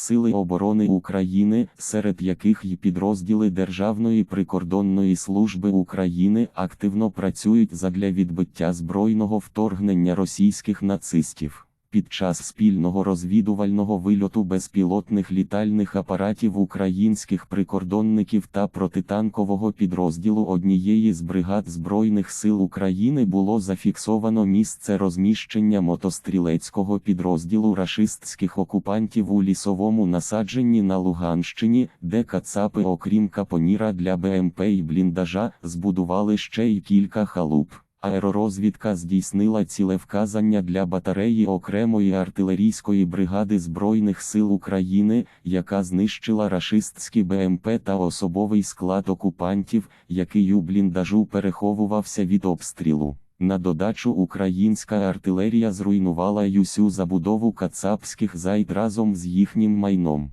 Сили оборони України, серед яких й підрозділи Державної прикордонної служби України активно працюють задля відбиття збройного вторгнення російських нацистів. Під час спільного розвідувального вильоту безпілотних літальних апаратів українських прикордонників та протитанкового підрозділу однієї з бригад Збройних сил України було зафіксовано місце розміщення мотострілецького підрозділу рашистських окупантів у лісовому насадженні на Луганщині, де кацапи, окрім капоніра для БМП і бліндажа, збудували ще й кілька халуп. Аеророзвідка здійснила цілевказання для батареї окремої артилерійської бригади Збройних сил України, яка знищила рашистські БМП та особовий склад окупантів, який у бліндажу переховувався від обстрілу. На додачу українська артилерія зруйнувала й усю забудову кацапських зайд разом з їхнім майном.